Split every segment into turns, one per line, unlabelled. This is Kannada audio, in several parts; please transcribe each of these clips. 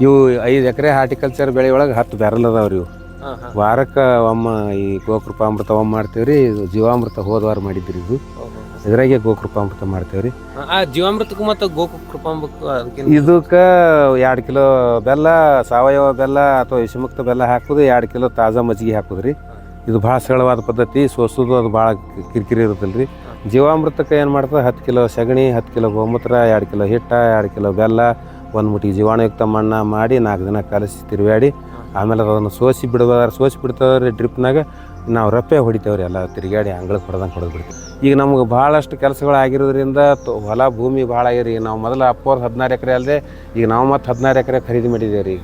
ಇವು ಐದು ಎಕರೆ ಹಾರ್ಟಿಕಲ್ಚರ್ ಬೆಳೆ ಒಳಗೆ ಹತ್ತು ಬ್ಯಾರಲ್ ಅದಾವ್ರಿ ಇವು. ವಾರಕ್ಕೆ ಒಮ್ಮ ಈ ಗೋಕೃಪಾಮೃತ ಒಮ್ಮ ಮಾಡ್ತೀವಿ ರೀ ಜೀವಾಮೃತ ಹೋದ ವಾರ ಮಾಡಿದ್ರಿ ಇದು. ಇದ್ರಾಗೆ ಗೋಕೃಪಾಮೃತ ಮಾಡ್ತೇವೆ ರೀ
ಆ ಜೀವಾಮೃತಕ್ಕೂ ಮತ್ತು ಗೋಕೃಪಾಮೃತ
ಇದಕ್ಕೆ ಎರಡು ಕಿಲೋ ಬೆಲ್ಲ ಸಾವಯವ ಬೆಲ್ಲ ಅಥವಾ ವಿಷಮುಕ್ತ ಬೆಲ್ಲ ಹಾಕೋದು ಎರಡು ಕಿಲೋ ತಾಜಾ ಮಜ್ಜಿಗೆ ಹಾಕೋದ್ರಿ. ಇದು ಭಾಳ ಸರಳವಾದ ಪದ್ಧತಿ ಸೋಸೋದು ಅದು ಭಾಳ ಕಿರಿಕಿರಿ ಇರುತ್ತಲ್ಲ ರೀ ಜೀವಾಮೃತಕ್ಕೆ ಏನು ಮಾಡ್ತದೆ? ಹತ್ತು ಕಿಲೋ ಸಗಣಿ ಹತ್ತು ಕಿಲೋ ಗೋಮೂತ್ರ ಎರಡು ಕಿಲೋ ಹಿಟ್ಟ ಎರಡು ಕಿಲೋ ಬೆಲ್ಲ ಒಂದು ಮುಟ್ಟಿಗೆ ಜೀವಾಣುಯುಕ್ತ ಮಣ್ಣ ಮಾಡಿ ನಾಲ್ಕು ದಿನ ಕಲಸಿ ತಿರುವಾಡಿ ಆಮೇಲೆ ಅದನ್ನು ಸೋಸಿ ಬಿಡ್ಬೋದಾರ ಸೋಸಿ ಬಿಡ್ತಾವ್ರಿ ಡ್ರಿಪ್ನಾಗ ನಾವು ರಪ್ಪೆ ಹೊಡಿತೇವ್ರಿ ಎಲ್ಲ ತಿರುಗಾಡಿ ಅಂಗಳಕ್ಕೆ ಹೊಡೆದಂಗೆ ಹೊಡೆದು ಈಗ ನಮ್ಗೆ ಭಾಳಷ್ಟು ಕೆಲಸಗಳು ಆಗಿರೋದ್ರಿಂದ ಹೊಲ ಭೂಮಿ ಭಾಳ ಆಗಿರಿ ನಾವು ಮೊದಲು ಅಪ್ಪೋರ್ ಹದಿನಾರು ಎಕರೆ ಅಲ್ಲದೆ ಈಗ ನಾವು ಮತ್ತೆ ಹದಿನಾರು ಎಕರೆ ಖರೀದಿ ಮಾಡಿದ್ದೇವೆ ರೀ.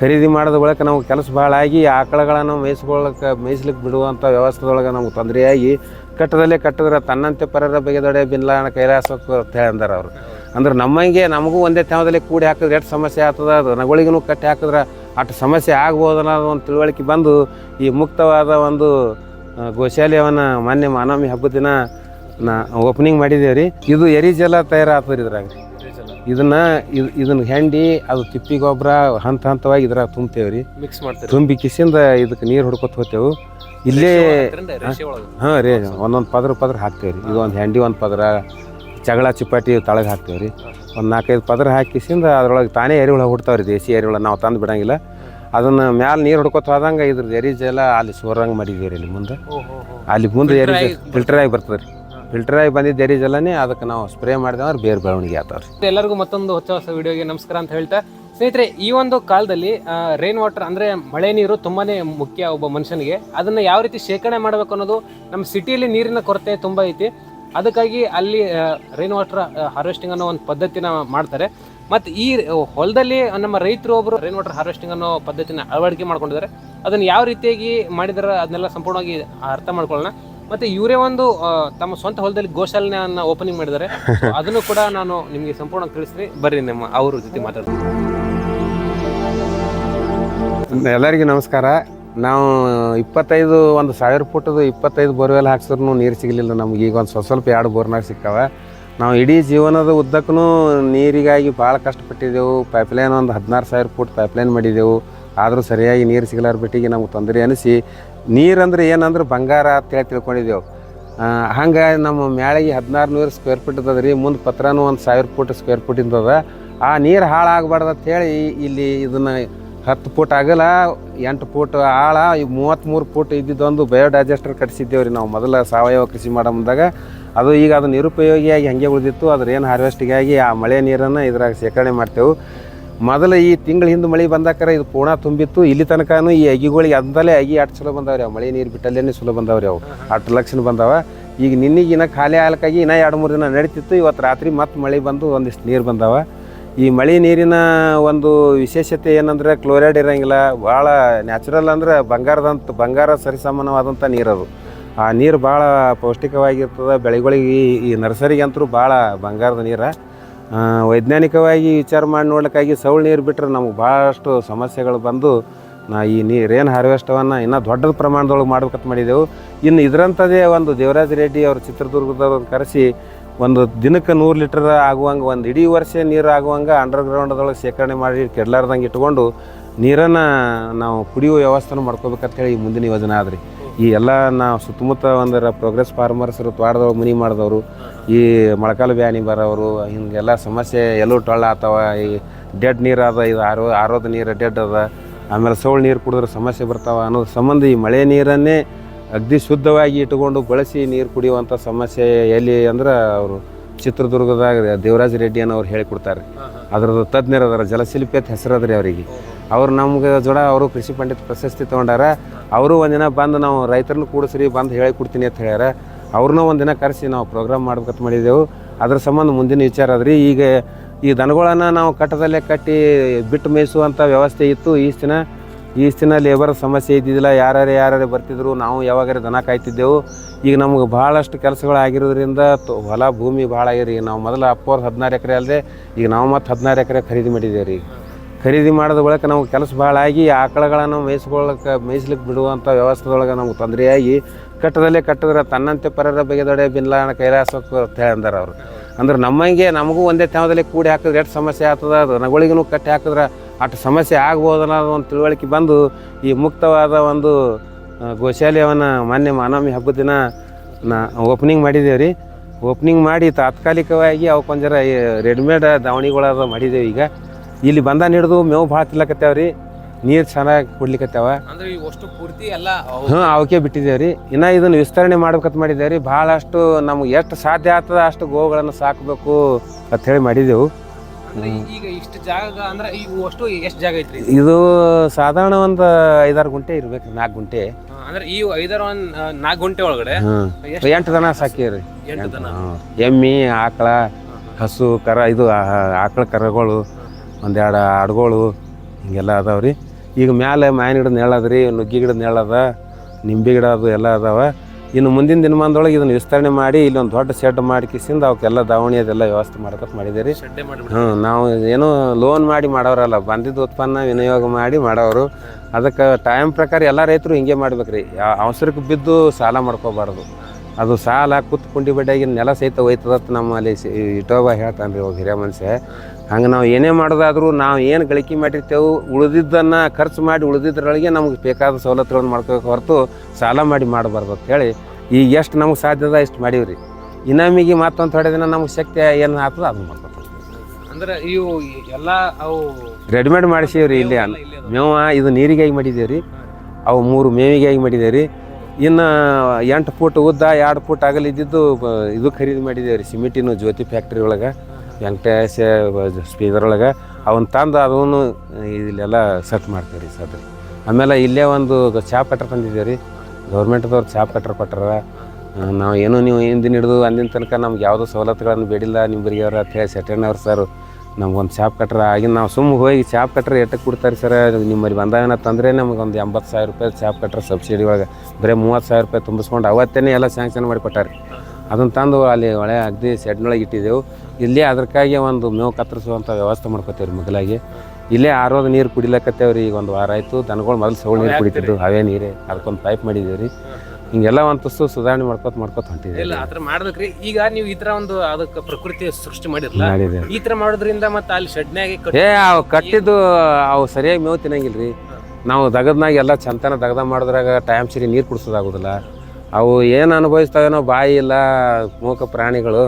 ಖರೀದಿ ಮಾಡಿದ ಬಳಿಕ ನಮ್ಗೆ ಕೆಲಸ ಭಾಳ ಆಗಿ ಆಕಳಗಳನ್ನು ಮೇಯಿಸ್ಕೊಳ್ಳಕ್ಕೆ ಮೇಯಿಸ್ಲಿಕ್ಕೆ ಬಿಡುವಂಥ ವ್ಯವಸ್ಥೆದೊಳಗೆ ನಮ್ಗೆ ತೊಂದರೆಯಾಗಿ ಕಟ್ಟದಲ್ಲೇ ಕಟ್ಟಿದ್ರೆ ತನ್ನಂತೆ ಪರರ ಬಗೆದೊಡೆ ಬಿನ್ಲಾಣ ಕೈಲಾಸಕ್ಕೆ ಅಂತ ಹೇಳಿ ಅಂದಾರ ಅವರು. ಅಂದ್ರೆ ನಮ್ಮಂಗೆ ನಮಗೂ ಒಂದೇ ತಾವದಲ್ಲಿ ಕೂಡಿ ಹಾಕಿದ್ರೆ ಎಷ್ಟು ಸಮಸ್ಯೆ ಆಗ್ತದ? ಅದು ನಗಳಿಗೂ ಕಟ್ಟಿ ಹಾಕಿದ್ರೆ ಅಷ್ಟು ಸಮಸ್ಯೆ ಆಗ್ಬೋದು ಅನ್ನೋದು ಒಂದು ತಿಳುವಳಿಕೆ ಬಂದು ಈ ಮುಕ್ತವಾದ ಒಂದು ಗೋಶಾಲೆಯವನ್ನು ಮಾನ್ಯ ಮಾನವಮಿ ಹಬ್ಬದ ದಿನ ನಾ ಓಪನಿಂಗ್ ಮಾಡಿದ್ದೇವೆ ರೀ. ಇದು ಎರಿ ಜಲ ತಯಾರಾಗ್ತದೆ ರೀ ಇದ್ರಾಗ. ಇದನ್ನ ಇದು ಇದನ್ನ ಹೆಂಡಿ ಅದು ತಿಪ್ಪಿ ಗೊಬ್ಬರ ಹಂತ ಹಂತವಾಗಿ ಇದ್ರಾಗ ತುಂಬ್ತೇವೆ ರೀ.
ಮಿಕ್ಸ್ ಮಾಡ್ತೀರಿ
ತುಂಬಿ ಕಿಸಿಂದ ಇದಕ್ಕೆ ನೀರು ಹುಡ್ಕೋತ ಹೋಗ್ತೇವೆ. ಇಲ್ಲೇ ಹಾಂ ರೀ ಒಂದೊಂದು ಪದ್ರ ಪದ್ರ ಹಾಕ್ತೇವೆ ರೀ. ಇದು ಒಂದು ಹೆಂಡಿ ಒಂದು ಪದ್ರ ಜಗಳ ಚಿಪಾಟಿ ತಳಗೆ ಹಾಕ್ತೇವೆ ರೀ. ಒಂದು ನಾಲ್ಕೈದು ಪದರ ಹಾಕಿಸಿಂದ ಅದ್ರೊಳಗೆ ತಾನೇ ಎರಿಹುಳ ಹುಡ್ತಾವೆ ರೀ ದೇಸಿ ಎರಿಹುಳ ನಾವು ತಂದು ಬಿಡಂಗಿಲ್ಲ. ಅದನ್ನು ಮ್ಯಾಲೆ ನೀರು ಹುಡ್ಕೋತ ಹೋದಂಗೆ ಇದ್ರ ಎರಿ ಎಲ್ಲ ಅಲ್ಲಿ ಸೋರಂಗೆ ಮಾಡಿದ್ದೀವಿ ರೀ ಇಲ್ಲಿ ಮುಂದೆ ಅಲ್ಲಿ ಮುಂದೆ ಎರಿ ಫಿಲ್ಟರ್ ಆಗಿ ಬರ್ತದೆ. ರೀ. ಫಿಲ್ಟರ್ ಆಗಿ ಬಂದಿದ್ದು ಎರಿ ಜಲನೇ ಅದಕ್ಕೆ ನಾವು ಸ್ಪ್ರೇ ಮಾಡಿದವ್ರು ಬೇರೆ ಬೆಳವಣಿಗೆ ಆಗ್ತಾವೆ ರೀ
ಎಲ್ಲರಿಗೂ ಮತ್ತೊಂದು ಹೊಸ ಹೊಸ ವಿಡಿಯೋಗೆ ನಮಸ್ಕಾರ ಅಂತ ಹೇಳ್ತಾ ಸ್ನೇಹಿತರೆ ಈ ಒಂದು ಕಾಲದಲ್ಲಿ ರೈನ್ ವಾಟರ್ ಅಂದರೆ ಮಳೆ ನೀರು ತುಂಬಾ ಮುಖ್ಯ ಒಬ್ಬ ಮನುಷ್ಯನಿಗೆ. ಅದನ್ನು ಯಾವ ರೀತಿ ಶೇಖರಣೆ ಮಾಡಬೇಕು ಅನ್ನೋದು ನಮ್ಮ ಸಿಟಿಯಲ್ಲಿ ನೀರಿನ ಕೊರತೆ ತುಂಬ ಐತಿ. ಅದಕ್ಕಾಗಿ ಅಲ್ಲಿ ರೈನ್ ವಾಟರ್ ಹಾರ್ವೆಸ್ಟಿಂಗ್ ಅನ್ನೋ ಒಂದು ಪದ್ಧತಿನ ಮಾಡ್ತಾರೆ. ಮತ್ತು ಈ ಹೊಲದಲ್ಲಿ ನಮ್ಮ ರೈತರು ಒಬ್ಬರು ರೈನ್ ವಾಟರ್ ಹಾರ್ವೆಸ್ಟಿಂಗ್ ಅನ್ನೋ ಪದ್ಧತಿನ ಅಳವಡಿಕೆ ಮಾಡ್ಕೊಂಡಿದ್ದಾರೆ. ಅದನ್ನು ಯಾವ ರೀತಿಯಾಗಿ ಮಾಡಿದಾರೆ ಅದನ್ನೆಲ್ಲ ಸಂಪೂರ್ಣವಾಗಿ ಅರ್ಥ ಮಾಡ್ಕೊಳ್ಳೋಣ. ಮತ್ತು ಇವರೇ ಒಂದು ತಮ್ಮ ಸ್ವಂತ ಹೊಲದಲ್ಲಿ ಗೋಶಾಲೆನ ಓಪನಿಂಗ್ ಮಾಡಿದ್ದಾರೆ. ಅದನ್ನು ಕೂಡ ನಾನು ನಿಮಗೆ ಸಂಪೂರ್ಣ ತಿಳಿಸ್ತೀನಿ. ಬರ್ರಿ ನಮ್ಮ ಅವ್ರ ಜೊತೆ ಮಾತಾಡ್ತೀನಿ.
ಎಲ್ಲರಿಗೂ ನಮಸ್ಕಾರ. ನಾವು ಇಪ್ಪತ್ತೈದು, ಒಂದು ಸಾವಿರ ಫುಟದು ಇಪ್ಪತ್ತೈದು ಬೋರ್ವೆಲ್ ಹಾಕ್ಸಿದ್ರು ನೀರು ಸಿಗಲಿಲ್ಲ ನಮ್ಗೆ. ಈಗ ಒಂದು ಸ್ವಲ್ಪ ಸ್ವಲ್ಪ ಎರಡು ಬೋರ್ನಾಗ ಸಿಕ್ಕಾವ ನಾವು ಇಡೀ ಜೀವನದ ಉದ್ದಕ್ಕೂ ನೀರಿಗಾಗಿ ಭಾಳ ಕಷ್ಟಪಟ್ಟಿದ್ದೆವು. ಪೈಪ್ಲೈನ್ ಒಂದು ಹದಿನಾರು ಸಾವಿರ ಫುಟ್ ಪೈಪ್ಲೈನ್ ಮಾಡಿದೆವು. ಆದರೂ ಸರಿಯಾಗಿ ನೀರು ಸಿಗಲಾರ ಬಿಟ್ಟಿಗೆ ನಮ್ಗೆ ತೊಂದರೆ ಅನಿಸಿ. ನೀರಂದ್ರೆ ಏನಂದ್ರೆ ಬಂಗಾರ ಅಂತೇಳಿ ತಿಳ್ಕೊಂಡಿದ್ದೆವು. ಹಂಗೆ ನಮ್ಮ ಮ್ಯಾಳಿಗೆ ಹದಿನಾರು ನೂರು ಸ್ಕ್ವೇರ್ ಫೀಟ್ ಅದ ರೀ. ಮುಂದೆ ಪತ್ರನೂ ಒಂದು ಸಾವಿರ ಫುಟ್ ಸ್ಕ್ವೇರ್ ಫೀಟ್ ಇಂದದ. ಆ ನೀರು ಹಾಳಾಗಬಾರ್ದು ಅಂತೇಳಿ ಇಲ್ಲಿ ಇದನ್ನು ಹತ್ತು ಫೂಟ್ ಆಗಲ್ಲ, ಎಂಟು ಫೂಟ್ ಆಳ ಈ ಮೂವತ್ತ್ಮೂರು ಫೂಟ್ ಇದ್ದಿದ್ದೊಂದು ಬಯೋಡೈಜೆಸ್ಟರ್ ಕಟ್ಸಿದ್ದೇವೆ ರೀ ನಾವು ಮೊದಲ ಸಾವಯವ ಕೃಷಿ ಮಾಡೋ ಮುಂದಾಗ ಅದು ಈಗ ಅದು ನಿರುಪಯೋಗಿಯಾಗಿ ಹಂಗೆ ಉಳಿದಿತ್ತು, ಅದ್ರ ಏನು ಹಾರ್ವೆಸ್ಟಿಗಾಗಿ ಆ ಮಳೆ ನೀರನ್ನು ಇದ್ರಾಗ ಶೇಖರಣೆ ಮಾಡ್ತೇವೆ. ಮೊದಲು ಈ ತಿಂಗಳ ಹಿಂದೆ ಮಳೆ ಬಂದಾಕರ ಇದು ಪೂರ್ಣ ತುಂಬಿತ್ತು, ಇಲ್ಲಿ ತನಕನೂ ಈ ಅಗಿಗಳಿಗೆ ಅಂದಲೇ ಅಗಿ ಅಷ್ಟು ಚಲೋ ಬಂದಾವ್ರಿ ಅವು. ಮಳೆ ನೀರು ಬಿಟ್ಟಲ್ಲೇ ಚಲೋ ಬಂದಾವ್ರಿ ಅವು. ಅಷ್ಟು ಲಕ್ಷಣ ಬಂದಾವ. ಈಗ ನಿನ್ನಿಗಿನ ಖಾಲಿ ಆಲಕ್ಕಾಗಿ ಇನ್ನೂ ಎರಡು ಮೂರು ದಿನ ನಡೀತಿತ್ತು, ಇವತ್ತು ರಾತ್ರಿ ಮತ್ತೆ ಮಳೆ ಬಂದು ಒಂದಿಷ್ಟು ನೀರು ಬಂದಾವ. ಈ ಮಳೆ ನೀರಿನ ಒಂದು ವಿಶೇಷತೆ ಏನಂದ್ರೆ ಕ್ಲೋರೈಡ್ ಇರಂಗಿಲ್ಲ. ಭಾಳ ನ್ಯಾಚುರಲ್ ಅಂದ್ರೆ ಬಂಗಾರದಂತ, ಬಂಗಾರ ಸರಿಸಮಾನವಾದಂಥ ನೀರು ಅದು ಆ ನೀರು ಭಾಳ ಪೌಷ್ಟಿಕವಾಗಿರ್ತದೆ. ಬೆಳೆಗಳಿಗೆ ಈ- ಈ ನರ್ಸರಿಗೆ ಅಂತರೂ ಭಾಳ ಬಂಗಾರದ ನೀರು. ವೈಜ್ಞಾನಿಕವಾಗಿ ವಿಚಾರ ಮಾಡಿ ನೋಡ್ಲಿಕ್ಕಾಗಿ ಸೌಳು ನೀರು ಬಿಟ್ಟರೆ ನಮಗೆ ಭಾಳಷ್ಟು ಸಮಸ್ಯೆಗಳು ಬಂದು, ನಾ ಈ ನೀರೇನು ಹಾರ್ವೆಸ್ಟವನ್ನು ಇನ್ನೂ ದೊಡ್ಡ ಪ್ರಮಾಣದೊಳಗೆ ಮಾಡ್ಬೇಕಂತ ಮಾಡಿದೆವು. ಇನ್ನು ಇದರಂಥದೇ ಒಂದು ದೇವರಾಜ ರೆಡ್ಡಿ ಅವರು ಚಿತ್ರದುರ್ಗದವ್ರನ್ನ ಕರೆಸಿ ಒಂದು ದಿನಕ್ಕೆ ನೂರು ಲೀಟರ್ ಆಗುವಂಗೆ ಒಂದು ಇಡೀ ವರ್ಷ ನೀರು ಆಗುವಂಗೆ ಅಂಡರ್ಗ್ರೌಂಡ್ದೊಳಗೆ ಶೇಖರಣೆ ಮಾಡಿ ಕೆಡ್ಲಾರ್ದಂಗೆ ಇಟ್ಕೊಂಡು ನೀರನ್ನು ನಾವು ಕುಡಿಯುವ ವ್ಯವಸ್ಥೆನೂ ಮಾಡ್ಕೋಬೇಕಂತ ಹೇಳಿ ಈ ಮುಂದಿನ ಯೋಜನೆ ಆದ್ರಿ. ಈ ಎಲ್ಲ ನಾವು ಸುತ್ತಮುತ್ತ ಒಂದರ ಪ್ರೋಗ್ರೆಸ್ ಫಾರ್ಮರ್ಸರು ತ್ವಾಡದವ್ರು ಮನಿ ಮಾಡಿದವರು, ಈ ಮೊಳಕಾಲು ಬ್ಯಾನಿ ಬರೋರು ಹಿಂಗೆಲ್ಲ ಸಮಸ್ಯೆ ಎಲ್ಲೂ ಟೊಳ್ಳ ಆತವ. ಈ ಡೆಡ್ ನೀರು ಅದ, ಇದು ಆರೋ, ಆರೋದ ನೀರು ಡೆಡ್ ಅದ. ಆಮೇಲೆ ಸೌಳು ನೀರು ಕುಡಿದ್ರೆ ಸಮಸ್ಯೆ ಬರ್ತಾವೆ ಅನ್ನೋದ್ರ ಸಂಬಂಧ ಈ ಮಳೆ ನೀರನ್ನೇ ಅಗ್ದಿ ಶುದ್ಧವಾಗಿ ಇಟ್ಟುಕೊಂಡು ಬಳಸಿ ನೀರು ಕುಡಿಯುವಂಥ ಸಮಸ್ಯೆ ಎಲ್ಲಿ ಅಂದ್ರೆ ಅವರು ಚಿತ್ರದುರ್ಗದಾಗ ದೇವರಾಜ ರೆಡ್ಡಿ ಅನ್ನೋರು ಹೇಳಿಕೊಡ್ತಾರೆ. ಅದ್ರದ್ದು ತಜ್ಞರು ಅದರ ಜಲಶಿಲ್ಪಿ ಅಂತ ಹೆಸರದ್ರಿ ಅವರಿಗೆ. ಅವ್ರು ನಮ್ಗೆ ಜೋಡ ಅವರು ಕೃಷಿ ಪಂಡಿತ ಪ್ರಶಸ್ತಿ ತೊಗೊಂಡಾರ ಅವರು ಒಂದಿನ ಬಂದು ನಾವು ರೈತರನ್ನು ಕೂಡಿಸ್ರಿ ಬಂದು ಹೇಳಿ ಕೊಡ್ತೀನಿ ಅಂತ ಹೇಳ್ಯಾರ. ಅವ್ರನ್ನೂ ಒಂದಿನ ಕರೆಸಿ ನಾವು ಪ್ರೋಗ್ರಾಮ್ ಮಾಡ್ಬೇಕಂತ ಮಾಡಿದೆವು. ಅದ್ರ ಸಂಬಂಧ ಮುಂದಿನ ವಿಚಾರ ಅದ್ರಿ. ಈಗ ಈ ದನಗಳನ್ನು ನಾವು ಕಟ್ಟದಲ್ಲೇ ಕಟ್ಟಿ ಬಿಟ್ಟು ಮೇಯಿಸುವಂಥ ವ್ಯವಸ್ಥೆ ಇತ್ತು ಈಸ್ಟ್ ದಿನ ದಿನ ಲೇಬರ್ ಸಮಸ್ಯೆ ಇದ್ದಿದ್ದಿಲ್ಲ, ಯಾರ್ಯಾರು ಯಾರ್ಯಾರು ಬರ್ತಿದ್ರು, ನಾವು ಯಾವಾಗಾರ ದನ ಕಾಯ್ತಿದ್ದೆವು. ಈಗ ನಮ್ಗೆ ಭಾಳಷ್ಟು ಕೆಲಸಗಳು ಆಗಿರೋದ್ರಿಂದ ಹೊಲ ಭೂಮಿ ಭಾಳ ಆಗಿರಿ ನಾವು ಮೊದಲು ಅಪ್ಪವ್ರ ಹದಿನಾರು ಎಕರೆ ಅಲ್ಲದೆ ಈಗ ನಾವು ಮತ್ತೆ ಹದಿನಾರು ಎಕರೆ ಖರೀದಿ ಮಾಡಿದ್ದೇವೆ ರೀ. ಖರೀದಿ ಮಾಡಿದ ಬಳಿಕ ನಮ್ಗೆ ಕೆಲಸ ಭಾಳ ಆಗಿ ಆಕಳಗಳನ್ನು ಮೇಯಿಸ್ಕೊಳ್ಳಕ್ಕೆ ಮೇಯಿಸ್ಲಿಕ್ಕೆ ಬಿಡುವಂಥ ವ್ಯವಸ್ಥೆದೊಳಗೆ ನಮ್ಗೆ ತೊಂದರೆಯಾಗಿ, ಕಟ್ಟದಲ್ಲೇ ಕಟ್ಟಿದ್ರೆ ತನ್ನಂತೆ ಪರರ ಬಗೆದೊಡೆ ಬಿನ್ಲಾಣ ಕೈಲಾಸಕ್ಕೆ ಅಂತ ಹೇಳಿ ಅವರು. ಅಂದ್ರೆ ನಮ್ಮಂಗೆ ನಮಗೂ ಒಂದೇ ತಾವದಲ್ಲಿ ಕೂಡಿ ಹಾಕಿದ್ರೆ ಎಷ್ಟು ಸಮಸ್ಯೆ ಆಗ್ತದ, ಅದು ನಗಳಿಗೂ ಕಟ್ಟಿ ಹಾಕಿದ್ರೆ ಅಷ್ಟು ಸಮಸ್ಯೆ ಆಗ್ಬೋದು ಅನ್ನೋದು ಒಂದು ತಿಳುವಳಿಕೆ ಬಂದು ಈ ಮುಕ್ತವಾದ ಒಂದು ಗೋಶಾಲೆಯವನ್ನು ಮಾನ್ಯ ಮಾನವಮಿ ಹಬ್ಬದ ದಿನ ನಾ ಓಪನಿಂಗ್ ಮಾಡಿದ್ದೇವೆ ರೀ. ಓಪನಿಂಗ್ ಮಾಡಿ ತಾತ್ಕಾಲಿಕವಾಗಿ ಅವಕ್ಕೊಂದು ಜರ ರೆಡಿಮೇಡ್ ದಾವಣಿಗಳಾದ ಮಾಡಿದ್ದೇವೆ ಈಗ. ಇಲ್ಲಿ ಬಂದ ಹಿಡಿದು ಮೇವು ಭಾಳ ತಿನ್ಲಕತ್ತೇವೆ ರೀ. ನೀರು ಚೆನ್ನಾಗಿ ಕುಡ್ಲಿಕತ್ತಾವ.
ಅಂದ್ರೆ ಈ ಅಷ್ಟು ಪೂರ್ತಿ ಎಲ್ಲ ಅವು-
ಹ್ಞೂ ಅವಕ್ಕೆ ಬಿಟ್ಟಿದ್ದೇವೆ ರೀ ಇನ್ನು ಇದನ್ನು ವಿಸ್ತರಣೆ ಮಾಡ್ಬೇಕಂತ ಮಾಡಿದ್ದೇವೆ ರೀ ಭಾಳಷ್ಟು ನಮ್ಗೆ ಎಷ್ಟು ಸಾಧ್ಯ ಆಗ್ತದ ಅಷ್ಟು ಗೋವುಗಳನ್ನು ಸಾಕಬೇಕು ಅಂತ ಹೇಳಿ ಮಾಡಿದೆವು
ಅಂದ್ರೆ ಈಗ ಇಷ್ಟು ಜಾಗ ಅಂದ್ರೆ ಇವು ಅಷ್ಟು ಎಷ್ಟು ಜಾಗ ಐತ್ರಿ?
ಇದು ಸಾಧಾರಣ ಒಂದು ಐದಾರು ಗುಂಟೆ ಇರ್ಬೇಕು ನಾಲ್ಕು ಗುಂಟೆ.
ಅಂದ್ರೆ ಈ ಐದಾರು ಒಂದ್ ನಾಲ್ಕು ಗುಂಟೆ ಒಳಗಡೆ ಎಷ್ಟು
ಎಂಟು ದನ ಸಾಕಿರಿ
ಎಂಟು ದನ.
ಹ್ಞೂ. ಎಮ್ಮಿ ಆಕಳ ಹಸು ಕರ ಇದು ಆ- ಆಕಳ ಕರಗಳು ಒಂದೆರಡು ಆಡುಗಳು ಹಿಂಗೆಲ್ಲ ಅದಾವ್ರಿ. ಈಗ ಮ್ಯಾಲೆ ಮಾಯನ ಗಿಡದ ನೆಳದ ರೀ ನುಗ್ಗಿ ಗಿಡದ ನೆಳದ ನಿಂಬೆ ಗಿಡ ಅದು ಎಲ್ಲ ಅದಾವ. ಇನ್ನು ಮುಂದಿನ ದಿನಮಾನದೊಳಗೆ ಇದನ್ನು ವಿಸ್ತರಣೆ ಮಾಡಿ ಇಲ್ಲೊಂದು ದೊಡ್ಡ ಶೆಡ್ ಮಾಡಿ ಕಿಸಿಂದ ಅವಕ್ಕೆಲ್ಲ ದಾವಣಿ ಅದೆಲ್ಲ ವ್ಯವಸ್ಥೆ ಮಾಡ್ಕೊತ ಮಾಡಿದ್ದೀರಿ
ರೀ. ಹಾಂ
ಹ್ಞೂ ನಾವು ಏನು ಲೋನ್ ಮಾಡಿ ಮಾಡೋರಲ್ಲ ಬಂದಿದ್ದ ಉತ್ಪನ್ನ ವಿನಿಯೋಗ ಮಾಡಿ ಮಾಡೋರು. ಅದಕ್ಕೆ ಟೈಮ್ ಪ್ರಕಾರ ಎಲ್ಲ ರೈತರು ಹಿಂಗೆ ಮಾಡ್ಬೇಕು ರೀ. ಅವಸರಕ್ಕೆ ಬಿದ್ದು ಸಾಲ ಮಾಡ್ಕೋಬಾರ್ದು. ಅದು ಸಾಲ ಕುತ್ ಕುಂಡಿ ಬಡ್ಡಿಯಾಗಿ ನೆಲ ಸಹಿತ ಹೋಯ್ತದತ್ತು ನಮ್ಮಲ್ಲಿ ಇಟೋಬಾ ಇಟೋಬ ಹೇಳ್ತಾನೆ ರೀ ಹಿರಿಯ ಮನುಷ್ಯ. ಹಂಗೆ ನಾವು ಏನೇ ಮಾಡೋದಾದರೂ ನಾವು ಏನು ಗಳಿಕೆ ಮಾಡಿರ್ತೇವೆ ಉಳಿದಿದ್ದನ್ನು ಖರ್ಚು ಮಾಡಿ ಉಳಿದಿದ್ರೊಳಗೆ ನಮಗೆ ಬೇಕಾದ ಸವಲತ್ತುಗಳನ್ನು ಮಾಡ್ಕೋಬೇಕು ಹೊರತು ಸಾಲ ಮಾಡಿ ಮಾಡಬಾರ್ದು ಅಂತ ಹೇಳಿ. ಈಗ ಎಷ್ಟು ನಮ್ಗೆ ಸಾಧ್ಯದ ಇಷ್ಟು ರೀ ಇನ್ನೊಮ್ಮಿಗೆ ಮತ್ತೊಂದು ಥೋಡೆ ದಿನ ನಮ್ಗೆ ಶಕ್ತಿ ಏನು ಆಗ್ತದೆ ಅದನ್ನು ಮಾಡ್ಕೊತೀವಿ
ಅಂದ್ರೆ ಇವು ಎಲ್ಲ ಅವು
ರೆಡಿಮೇಡ್ ಮಾಡಿಸೀವ್ರಿ ಇಲ್ಲಿ
ಎಲ್ಲ
ಮೇವ ಇದು ನೀರಿಗಾಗಿ ಮಾಡಿದ್ದೇವೆ ರೀ ಅವು ಮೂರು ಮೇವಿಗಾಗಿ ಮಾಡಿದ್ದೇವೆ ರೀ ಇನ್ನು ಎಂಟು ಫುಟ್ ಉದ್ದ ಎರಡು ಫೂಟ್ ಆಗಲಿದ್ದು ಇದು ಖರೀದಿ ಮಾಡಿದ್ದೇವೆ ರೀ ಸಿಮೆಂಟಿನ ಜ್ಯೋತಿ ಫ್ಯಾಕ್ಟ್ರಿ ಒಳಗೆ. ವೆಂಕಟೇಶ ಸ್ಪೀಕರ್ ಒಳಗೆ ಅವನ್ನ ತಂದು ಅದನ್ನು ಇಲ್ಲೆಲ್ಲ ಸೆಟ್ ಮಾಡ್ತೀವಿ ರೀ ಸದ್ರಿ ಆಮೇಲೆ ಇಲ್ಲೇ ಒಂದು ಚಾಪ್ ಕಟ್ರ್ ತಂದಿದ್ದೀವಿ ರೀ ಗೌರ್ಮೆಂಟ್ದವ್ರು ಚಾಪ್ ಕಟ್ರ್ ಕೊಟ್ಟಾರ ನಾವು ಏನು ನೀವು ಹಿಂದಿನ ಹಿಡಿದು ಅಂದಿನ ತನಕ ನಮ್ಗೆ ಯಾವುದೋ ಸವಲತ್ತುಗಳನ್ನು ಬೇಡಿಲ್ಲ ನಿಮ್ಗೆ ಅವ್ರ ಅಂತ ಹೇಳಿ ಸೆಟೆಂಡ್ ಅವ್ರು ಸರ್ ನಮ್ಗೊಂದು ಚಾಪ್ ಕಟ್ರ ಆಗಿನ ನಾವು ಸುಮ್ಮ ಹೋಗಿ ಚಾಪ್ ಕಟ್ರ ಎಟ್ಟಕ್ಕೆ ಕೊಡ್ತಾರೆ ಸರ್ ನಿಮ್ಮಲ್ಲಿ ಬಂದಾಗ ತಂದರೆ ನಮ್ಗೆ ಒಂದು ಎಂಬತ್ತು ಸಾವಿರ ರೂಪಾಯಿ ಚಾಪ್ ಕಟ್ರ ಸಬ್ಸಿಡಿ ಒಳಗೆ, ಬರೀ ಮೂವತ್ತು ಸಾವಿರ ರೂಪಾಯಿ ತುಂಬಿಸ್ಕೊಂಡು ಅವತ್ತೇ ಎಲ್ಲ ಸ್ಯಾಂಕ್ಷನ್ ಮಾಡಿ ಕೊಟ್ಟಾರೆ. ಅದನ್ನು ತಂದು ಅಲ್ಲಿ ಹೊಳೆ ಅಗ್ದಿ ಸೆಡ್ನೊಳಗೆ ಇಟ್ಟಿದ್ದೆವು. ಇಲ್ಲೇ ಅದಕ್ಕಾಗಿ ಒಂದು ಮೇವು ಕತ್ತರಿಸುವಂಥ ವ್ಯವಸ್ಥೆ ಮಾಡ್ಕೊತೇವೆ ರೀ ಮಗಲಾಗಿ ಇಲ್ಲೇ ಆರೋದ ನೀರು ಕುಡಿಲಕತ್ತೇವೆ ರೀ ಈಗ ಒಂದು ವಾರ ಆಯಿತು. ದನಗಳು ಮೊದಲು ಸೌಳು ನೀರು ಕುಡಿತಿದ್ದು ಅವೇ ನೀರೇ. ಅದಕ್ಕೊಂದು ಪೈಪ್ ಮಾಡಿದ್ದೀವಿ ರೀ ಹಿಂಗೆಲ್ಲ ಒಂದು ತುಸು ಸುಧಾರಣೆ ಮಾಡ್ಕೊತ ಮಾಡ್ಕೊತ ಹೊಂಟಿದ್ದೀವಿ
ಇಲ್ಲ ಆತರ ಮಾಡ್ಬೇಕ್ರಿ. ಈಗ ನೀವು ಈ ಥರ ಒಂದು ಅದಕ್ಕೆ ಪ್ರಕೃತಿ ಸೃಷ್ಟಿ ಮಾಡಿರಲ್ಲ
ಮಾಡಿದೆ
ಈ ಥರ ಮಾಡೋದ್ರಿಂದ ಮತ್ತೆ ಅಲ್ಲಿ ಶೆಡ್ನಾಗೆ
ಏ ಅವು ಕಟ್ಟಿದ್ದು ಅವು ಸರಿಯಾಗಿ ಮೇವು ತಿನ್ನಂಗಿಲ್ಲ ರೀ ನಾವು ದಗದ್ನಾಗ ಎಲ್ಲ ಚಂತನ ದಗದ ಮಾಡಿದ್ರಾಗ ಟೈಮ್ ಸರಿ ನೀರು ಕುಡಿಸೋದಾಗೋದಿಲ್ಲ. ಅವು ಏನು ಅನುಭವಿಸ್ತಾವೇನೋ ಬಾಯಿ ಇಲ್ಲ, ಮೂಕ ಪ್ರಾಣಿಗಳು,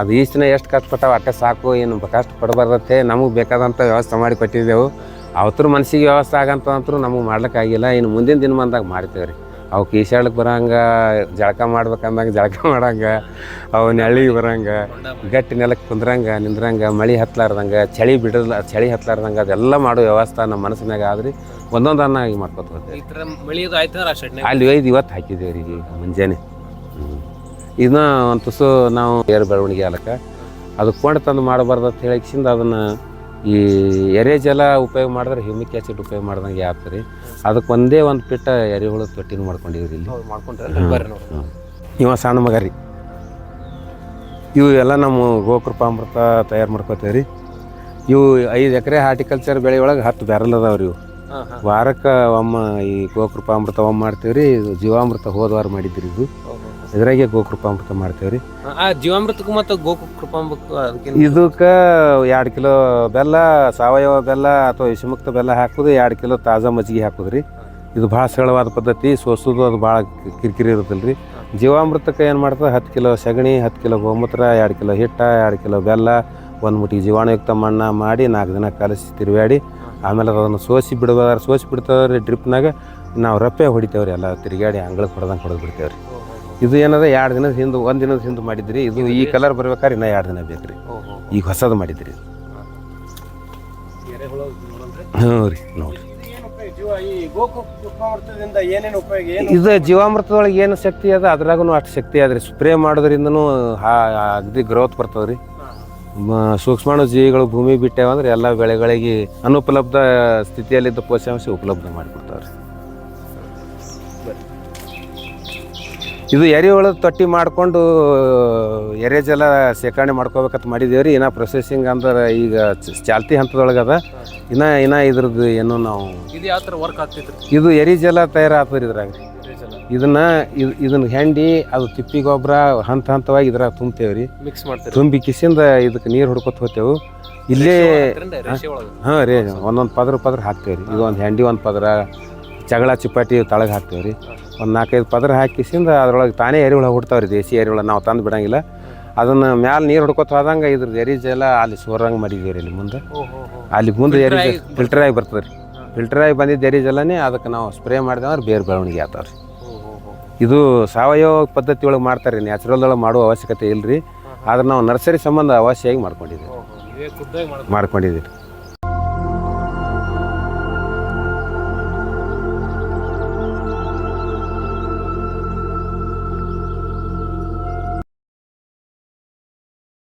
ಅದು ಈಸ್ಟಿನ ಎಷ್ಟು ಕಷ್ಟಪಟ್ಟಾವ, ಅಟ್ಟೆ ಸಾಕು, ಏನು ಕಷ್ಟ ಪಡಬಾರ್ದತ್ತೆ ನಮಗೆ ಬೇಕಾದಂಥ ವ್ಯವಸ್ಥೆ ಮಾಡಿ ಕೊಟ್ಟಿದ್ದೆವು. ಅವತ್ರ ಮನಸ್ಸಿಗೆ ವ್ಯವಸ್ಥೆ ಆಗಂತಂತರೂ ನಮಗೆ ಮಾಡ್ಲಿಕ್ಕಾಗಿಲ್ಲ, ಇನ್ನು ಮುಂದಿನ ದಿನಮಾನದಾಗ ಮಾಡ್ತೇವೆ ರೀ ಅವಕ್ಕೆ ಕೀಶಾಳಕ್ಕೆ ಬರಂಗ ಜಳಕ ಮಾಡ್ಬೇಕಂದಂಗೆ ಜಳಕ ಮಾಡಂಗ ಅವು ನೆಳ್ಳಿಗೆ ಬರಂಗ ಗಟ್ಟಿ ನೆಲಕ್ಕೆ ಕುಂದ್ರಂಗ ನಿಂದ್ರಂಗ ಮಳೆ ಹತ್ತಲಾರ್ದಂಗೆ ಚಳಿ ಬಿಡಲ್ಲ ಚಳಿ ಹತ್ತಲಾರ್ದಂಗೆ ಅದೆಲ್ಲ ಮಾಡೋ ವ್ಯವಸ್ಥೆ ನಮ್ಮ ಮನಸ್ಸಿನಾಗ ಆದ್ರಿ. ಒಂದೊಂದು ಅನ್ನ ಆಗಿ ಮಾಡ್ಕೊತ ಹೋಗ್ತೇವೆ. ಅಲ್ಲಿ ಒಯ್ದು ಇವತ್ತು ಹಾಕಿದ್ದೇವೆ ರೀ ಈಗ ಮುಂಜಾನೆ. ಇದನ್ನ ಒಂದು ತುಸು ನಾವು ಏರು ಬೆಳವಣಿಗೆ ಆಲಕ್ಕೆ ಅದು ಕೊಂಡು ತಂದು ಮಾಡಬಾರ್ದು ಅಂತ ಹೇಳಿಕ್ಸಿಂದ ಅದನ್ನು ಈ ಎರೆ ಜಲ ಉಪಯೋಗ ಮಾಡಿದ್ರೆ ಹ್ಯೂಮಿಕ್ ಆ್ಯಸಿಡ್ ಉಪಯೋಗ ಮಾಡ್ದಂಗೆ ಆಗ್ತದೆ. ರೀ ಅದಕ್ಕೆ ಒಂದೇ ಒಂದು ಪಿಟ್ಟ ಎರೆಹುಳು ತೊಟ್ಟಿನ ಮಾಡ್ಕೊಂಡಿವ್ರಿ ಇಲ್ಲಿ.
ಮಾಡ್ಕೊಂಡ್ರೆ.
ಇವ ಸಣ್ಣ ಮಗ ರೀ. ಇವು ಎಲ್ಲ ನಮ್ಮ ಗೋಕೃಪಾಮೃತ ತಯಾರು ಮಾಡ್ಕೋತೇವೆ ರೀ. ಇವು ಐದು ಎಕರೆ ಹಾರ್ಟಿಕಲ್ಚರ್ ಬೆಳೆ ಒಳಗೆ ಹತ್ತು ಬ್ಯಾರಲ್ ಅದಾವ್ರಿ ಇವು. ವಾರಕ್ಕೆ ಒಮ್ಮ ಈ ಗೋಕೃಪಾಮೃತ ಒಮ್ಮೆ ಮಾಡ್ತೀವಿ ರೀ ಜೀವಾಮೃತ ಹೋದ ವಾರ ಮಾಡಿದ್ರಿ ಇದು. ಇದ್ರಾಗೆ ಗೋಕೃಪಾಮೃತ ಮಾಡ್ತೇವೆ ರೀ
ಆ ಜೀವಾಮೃತಕ್ಕೂ ಮತ್ತು ಅದಕ್ಕೆ
ಇದಕ್ಕೆ ಎರಡು ಕಿಲೋ ಬೆಲ್ಲ ಸಾವಯವ ಬೆಲ್ಲ ಅಥವಾ ವಿಷಮುಕ್ತ ಬೆಲ್ಲ ಹಾಕೋದು ಎರಡು ಕಿಲೋ ತಾಜಾ ಮಜ್ಜಿಗೆ ಹಾಕೋದು ರೀ ಇದು ಭಾಳ ಸರಳವಾದ ಪದ್ಧತಿ ಸೋಸೋದು ಅದು ಭಾಳ ಕಿರಿಕಿರಿ ಇರುತ್ತಲ್ಲ ರೀ ಜೀವಾಮೃತಕ್ಕೆ ಏನು ಮಾಡ್ತದೆ? ಹತ್ತು ಕಿಲೋ ಸಗಣಿ ಹತ್ತು ಕಿಲೋ ಗೋಮೂತ್ರ ಎರಡು ಕಿಲೋ ಹಿಟ್ಟ ಎರಡು ಕಿಲೋ ಬೆಲ್ಲ ಒಂದು ಮುಟ್ಟಿಗೆ ಜೀವಾಣುಯುಕ್ತ ಮಣ್ಣ ಮಾಡಿ ನಾಲ್ಕು ದಿನ ಕಲಸಿ ತಿರುಗಾಡಿ ಆಮೇಲೆ ಅದನ್ನು ಸೋಸಿ ಬಿಡ್ಬೋದಾರ ಸೋಸಿ ಬಿಡ್ತಾವ್ರಿ ಡ್ರಿಪ್ನಾಗ ನಾವು ರಪ್ಪೆ ಹೊಡಿತೇವೆ ರೀ ಎಲ್ಲ ತಿರುಗಾಡಿ ಅಂಗಳಕ್ಕೆ ಹೊಡೆದಂಗೆ ಹೊಡೆದು ಬಿಡ್ತೇವೆ ರೀ ಇದು ಏನದ ಎರಡು ದಿನದ ಹಿಂದೆ ಒಂದು ದಿನದ ಹಿಂದೆ ಮಾಡಿದ್ರಿ. ಇದು ಈ ಕಲರ್ ಬರ್ಬೇಕಾದ್ರೆ ಇನ್ನೂ ಎರಡು ದಿನ ಬೇಕು ರೀ ಈಗ ಹೊಸದು ಮಾಡಿದ್ರಿ. ಹ್ಞೂ ರೀ ನೋಡಿರಿ. ಇದು ಜೀವಾಮೃತದೊಳಗೆ ಏನು ಶಕ್ತಿ ಅದ? ಅದ್ರಾಗೂ ಅಷ್ಟು ಶಕ್ತಿ ಅದ ರೀ. ಸ್ಪ್ರೇ ಮಾಡೋದ್ರಿಂದನೂ ಹಾ- ಅಗದಿ ಗ್ರೋತ್ ಬರ್ತದ್ರಿ. ಸೂಕ್ಷ್ಮಾಣು ಜೀವಿಗಳು ಭೂಮಿ ಬಿಟ್ಟೇವಂದ್ರೆ ಎಲ್ಲ ಬೆಳೆಗಳಿಗೆ ಅನುಪಲಬ್ಧ ಸ್ಥಿತಿಯಲ್ಲಿದ್ದ ಪೋಷಾಂಶ ಉಪಲಬ್ಧ ಮಾಡಿಕೊಡ್ತಾವೆ ಇದು ಎರೆಹುಳ ತೊಟ್ಟಿ ಮಾಡಿಕೊಂಡು ಎರೆ ಜಲ ಶೇಖರಣೆ ಮಾಡ್ಕೋಬೇಕಂತ ಮಾಡಿದೇವೆ ರೀ ಇನ್ನೂ ಪ್ರೊಸೆಸಿಂಗ್ ಅಂದ್ರೆ ಈಗ ಚಾಲ್ತಿ ಹಂತದೊಳಗೆ ಅದ ಇನ್ನ ಇನ್ನ ಇದ್ರದ್ದು ಏನು ನಾವು
ಇದು ಯಾವ ಥರ ವರ್ಕ್ ಆಗ್ತೈತ್ರಿ
ಇದು ಎರಿಜಲ ತಯಾರಾಗ್ತದೆ ಇದ್ರಾಗ. ಇದನ್ನ ಇದ್- ಇದನ್ನ ಹೆಂಡಿ ಅದು ತಿಪ್ಪಿ ಗೊಬ್ಬರ ಹಂತ ಹಂತವಾಗಿ ಇದ್ರಾಗ ತುಂಬ್ತೇವೆ ರೀ
ಮಿಕ್ಸ್ ಮಾಡ್ತೇವೆ
ತುಂಬಿ ಕಿಸಿಂದ ಇದಕ್ಕೆ ನೀರು ಹುಡ್ಕೊತ ಹೋಗ್ತೇವೆ. ಇಲ್ಲೇ
ಒಳಗೆ
ಹಾಂ ರೀ ಒಂದೊಂದು ಪದ್ರ ಪದ್ರ ಹಾಕ್ತೇವೆ ರೀ ಇದು ಒಂದು ಹೆಂಡಿ ಒಂದು ಪದ್ರ ಜಗಳ ಚಿಪಾಟಿ ತಳಗೆ ಹಾಕ್ತೇವೆ ರೀ. ಒಂದು ನಾಲ್ಕೈದು ಪದರ ಹಾಕಿಸಿಂದ ಅದ್ರೊಳಗೆ ತಾನೇ ಎರಿಹುಳ ಹುಡ್ತಾವೆ ರೀ ದೇಸಿ ಎರಿಹುಳ ನಾವು ತಂದು ಬಿಡಂಗಿಲ್ಲ. ಅದನ್ನು ಮ್ಯಾಲೆ ನೀರು ಹುಡ್ಕೋತ ಹೋದಂಗೆ ಇದ್ರದ್ದು ಎರಿಜಲ ಅಲ್ಲಿ ಸೋರಂಗೆ ಮಾಡಿದ್ದೀವಿ ರೀ ಇಲ್ಲಿ ಮುಂದೆ. ಅಲ್ಲಿ ಮುಂದೆ ಎರಿ ಫಿಲ್ಟರ್ ಆಗಿ ಬರ್ತದೆ ರೀ ಫಿಲ್ಟರ್ ಆಗಿ ಬಂದಿದ್ದ ಎರಿಜೆಲ್ಲನೇ ಅದಕ್ಕೆ ನಾವು ಸ್ಪ್ರೇ ಮಾಡಿದವ್ರೆ ಬೇರೆ ಬೆಳವಣಿಗೆ ಆಗ್ತಾವೆ ರೀ ಇದು ಸಾವಯವ ಪದ್ಧತಿ ಒಳಗೆ ಮಾಡ್ತಾರೆ ರೀ ನ್ಯಾಚುರಲ್ದೊಳಗೆ ಮಾಡುವ ಅವಶ್ಯಕತೆ ಇಲ್ಲ ರೀ ಆದ್ರೆ ನಾವು ನರ್ಸರಿ ಸಂಬಂಧ ಅವಶ್ಯವಾಗಿ ಮಾಡ್ಕೊಂಡಿದ್ದೀವಿ ಮಾಡ್ಕೊಂಡಿದ್ದೀವಿ